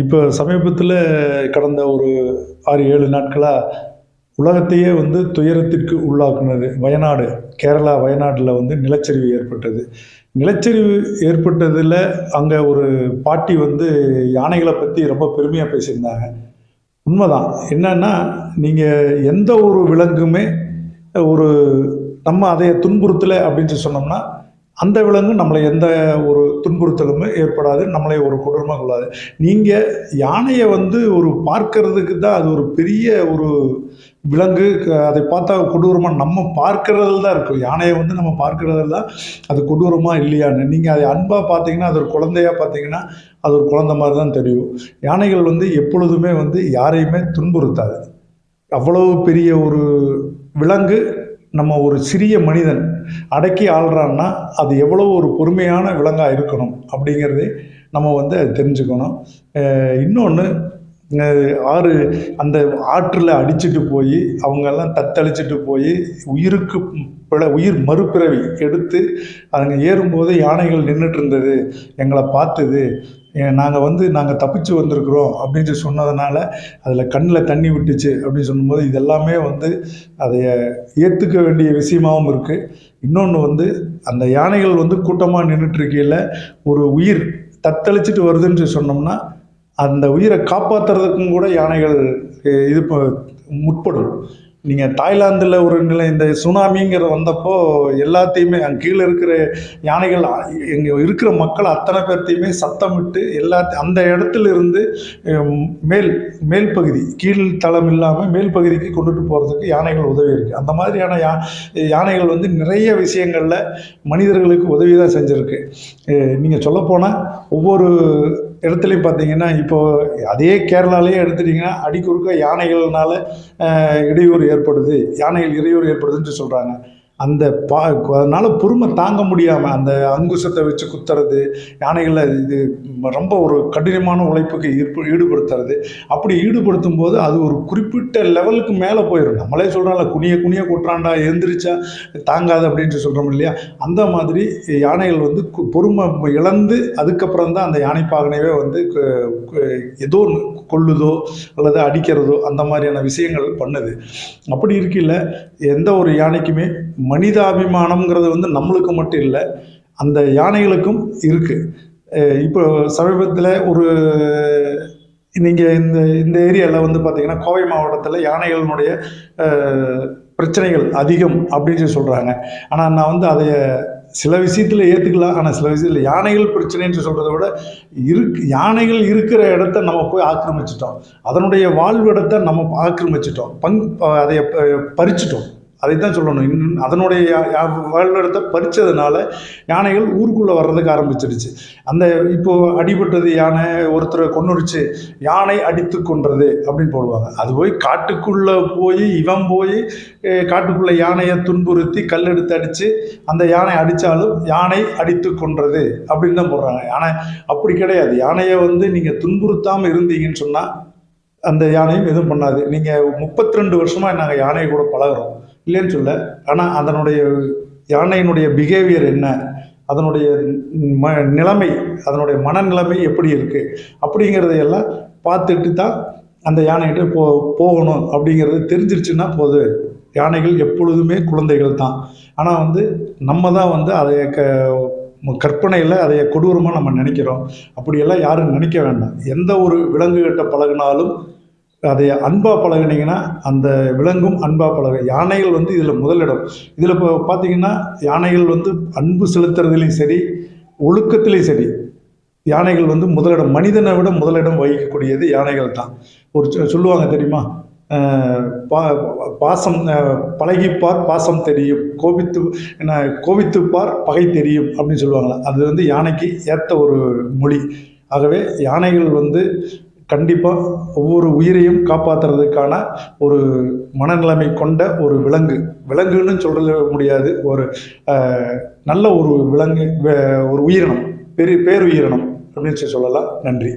இப்போ சமீபத்தில் கடந்த ஒரு ஆறு ஏழு நாட்களாக உலகத்தையே வந்து துயரத்திற்கு உள்ளாக்குனது வயநாடு கேரளா வயநாட்டில் வந்து நிலச்சரிவு ஏற்பட்டது. நிலச்சரிவு ஏற்பட்டதில் அங்கே ஒரு பாட்டி வந்து யானைகளை பற்றி ரொம்ப பெருமையாக பேசியிருந்தாங்க. உண்மைதான். என்னன்னா நீங்கள் எந்த ஒரு விலங்குமே ஒரு நம்ம அதை துன்புறுத்தலை அப்படின்னு சொன்னோம்னா அந்த விலங்கு நம்மளை எந்த ஒரு துன்புறுத்தலுமே ஏற்படாது நம்மளை ஒரு கொடூரமாக கொள்ளாது. நீங்கள் யானையை வந்து ஒரு பார்க்கறதுக்கு தான் அது ஒரு பெரிய ஒரு விலங்கு. க- அதை பார்த்தா கொடூரமாக நம்ம பார்க்கறதில் தான் இருக்கும். யானையை வந்து நம்ம பார்க்கறதுல தான் அது கொடூரமாக இல்லையான்னு. நீங்கள் அதை அன்பாக பார்த்தீங்கன்னா அது ஒரு குழந்தையாக பார்த்தீங்கன்னா அது ஒரு குழந்த மாதிரி தான் தெரியும். யானைகள் வந்து எப்பொழுதுமே வந்து யாரையுமே துன்புறுத்தாது. அவ்வளவு பெரிய ஒரு விலங்கு நம்ம ஒரு சிறிய மனிதன் அடக்கி ஆள்றான்னா அது எவ்வளோ ஒரு பொறுமையான விலங்காக இருக்கணும் அப்படிங்கிறதே நம்ம வந்து அது தெரிஞ்சுக்கணும். இன்னொன்று ஆறு அந்த ஆற்றில் அடிச்சுட்டு போய் அவங்கெல்லாம் தத்தளிச்சுட்டு போய் உயிருக்கு பிழ உயிர் மறுபிறவி எடுத்து அதுங்க ஏறும்போது யானைகள் நின்றுட்டு இருந்தது எங்களை பார்த்தது. நாங்கள் வந்து நாங்கள் தப்பிச்சு வந்திருக்கிறோம் அப்படின்னு சொல்லி சொன்னதுனால அதில் கண்ணில் தண்ணி விட்டுச்சு அப்படின்னு சொல்லும்போது இதெல்லாமே வந்து அதை ஏற்றுக்க வேண்டிய விஷயமாகவும் இருக்குது இன்னொன்று வந்து அந்த யானைகள் வந்து கூட்டமாக நின்றுட்டுருக்கையில் ஒரு உயிர் தத்தளிச்சிட்டு வருதுன்னு சொல்லி சொன்னோம்னா அந்த உயிரை காப்பாற்றுறதுக்கும் கூட யானைகள் இது ப- முற்படும். நீங்கள் தாய்லாந்தில் ஒரு நிலை இந்த சுனாமிங்கிறது வந்தப்போ எல்லாத்தையுமே அங்கே கீழே இருக்கிற யானைகள் இங்கே இருக்கிற மக்கள் அத்தனை பேர்த்தையுமே சத்தமிட்டு எல்லா அந்த இடத்துல இருந்து மேல் மேல் பகுதி கீழ் தளம் இல்லாமல் மேல் பகுதிக்கு கொண்டுட்டு போகிறதுக்கு யானைகள் உதவி இருக்குது அந்த மாதிரியான யா யானைகள் வந்து நிறைய விஷயங்களில் மனிதர்களுக்கு உதவி தான் செஞ்சுருக்கு நீங்கள் சொல்லப்போனால் ஒவ்வொரு இடத்துலையும் பார்த்தீங்கன்னா இப்போது அதே கேரளாலேயே எடுத்துட்டிங்கன்னா அடிக்குறுக்க யானைகள்னால இடையூறு ஏற்படுது. யானைகள் இடையூறு ஏற்படுதுன்ட்டு சொல்கிறாங்க அந்த பா அதனால் பொறுமை தாங்க முடியாமல் அந்த அங்குசத்தை வச்சு குத்துறது யானைகளை இது ரொம்ப ஒரு கடினமான உழைப்புக்கு ஈர்ப்பு ஈடுபடுத்துறது. அப்படி ஈடுபடுத்தும் போது அது ஒரு குறிப்பிட்ட லெவலுக்கு மேலே போயிடும் நம்மளே சொல்கிறோம்ல குனிய குனிய கொட்டுறாண்டா எழுந்திரிச்சா தாங்காது அப்படின்ட்டு சொல்கிறோம் இல்லையா? அந்த மாதிரி யானைகள் வந்து கு- பொறுமை இழந்து அதுக்கப்புறம் தான் அந்த யானை வந்து ஏதோ ஒண்ணு அல்லது அடிக்கிறதோ அந்த மாதிரியான விஷயங்கள் பண்ணுது. அப்படி இருக்கையில் எந்த ஒரு யானைக்குமே மனிதாபிமானம்ங்கிறது வந்து நம்மளுக்கு மட்டும் இல்லை அந்த யானைகளுக்கும் இருக்குது இப்போ சமீபத்தில் ஒரு நீங்கள் இந்த இந்த ஏரியாவில் வந்து பார்த்தீங்கன்னா கோவை மாவட்டத்தில் யானைகளினுடைய பிரச்சனைகள் அதிகம் அப்படின்னு சொல்லி சொல்கிறாங்க ஆனால் நான் வந்து அதை சில விஷயத்தில் ஏற்றுக்கலாம் ஆனால் சில விஷயத்தில் யானைகள் பிரச்சனைன்னு சொல்கிறத விட இருக்கு யானைகள் இருக்கிற இடத்த நம்ம போய் ஆக்கிரமிச்சிட்டோம். அதனுடைய வாழ்விடத்தை நம்ம ஆக்கிரமிச்சிட்டோம். பங் அதை ப- அதை தான் சொல்லணும். இன்னும் அதனுடைய யா- யா- வாழ்விடத்தை யானைகள் ஊருக்குள்ளே வர்றதுக்கு ஆரம்பிச்சிடுச்சு அந்த இப்போ அடிபட்டது யானை ஒருத்தரை கொன்னுடுச்சு யானை அடித்து கொன்றது அப்படின்னு போடுவாங்க. அது போய் காட்டுக்குள்ளே போய் இவன் போய் காட்டுக்குள்ளே யானையை துன்புறுத்தி கல்லெடுத்து அடித்து அந்த யானை அடித்தாலும் யானை அடித்து கொன்றது அப்படின்னு தான் போடுறாங்க. யானை அப்படி கிடையாது. யானையை வந்து நீங்கள் துன்புறுத்தாமல் இருந்தீங்கன்னு சொன்னால் அந்த யானையும் எதுவும் பண்ணாது. நீங்கள் முப்பத்தி ரெண்டு வருஷமாக நாங்கள் யானையை கூட பழகுறோம். இல்லைன்னு சொல்ல. ஆனால் அதனுடைய யானையினுடைய பிஹேவியர் என்ன? அதனுடைய ம நிலைமை அதனுடைய மனநிலைமை எப்படி இருக்குது அப்படிங்கிறதையெல்லாம் பார்த்துட்டு தான் அந்த யானைகிட்ட போ போகணும். அப்படிங்கிறது தெரிஞ்சிருச்சுன்னா போது யானைகள் எப்பொழுதுமே குழந்தைகள் தான். ஆனால் வந்து நம்ம தான் வந்து அதை க கற்பனையில் அதை கொடூரமாக நம்ம நினைக்கிறோம். அப்படியெல்லாம் யாரும் நினைக்க வேண்டாம். எந்த ஒரு விலங்குகிட்ட பழகினாலும் அதை அன்பாக பழகுனீங்கன்னா அந்த விலங்கும் அன்பாக பழக. யானைகள் வந்து இதில் முதலிடம். இதில் இப்போ பார்த்தீங்கன்னா யானைகள் வந்து அன்பு செலுத்துறதுலையும் சரி ஒழுக்கத்துலேயும் சரி யானைகள் வந்து முதலிடம். மனிதனை விட முதலிடம் வகிக்கக்கூடியது யானைகள் தான். ஒரு சொல்லுவாங்க தெரியுமா? பா பாசம் பழகிப்பார் பாசம் தெரியும். கோபித்து என்ன கோபித்துப்பார் பகை தெரியும் அப்படின்னு சொல்லுவாங்களே அது வந்து யானைக்கு ஏற்ற ஒரு மொழி. ஆகவே யானைகள் வந்து கண்டிப்பாக ஒவ்வொரு உயிரையும் காப்பாற்றுறதுக்கான ஒரு மனநிலைமை கொண்ட ஒரு விலங்கு. விலங்குன்னு சொல்ல முடியாது. ஒரு நல்ல ஒரு விலங்கு ஒரு உயிரினம். பெரிய பேருயிரினம் அப்படின்னு சொல்லி சொல்லலாம். நன்றி.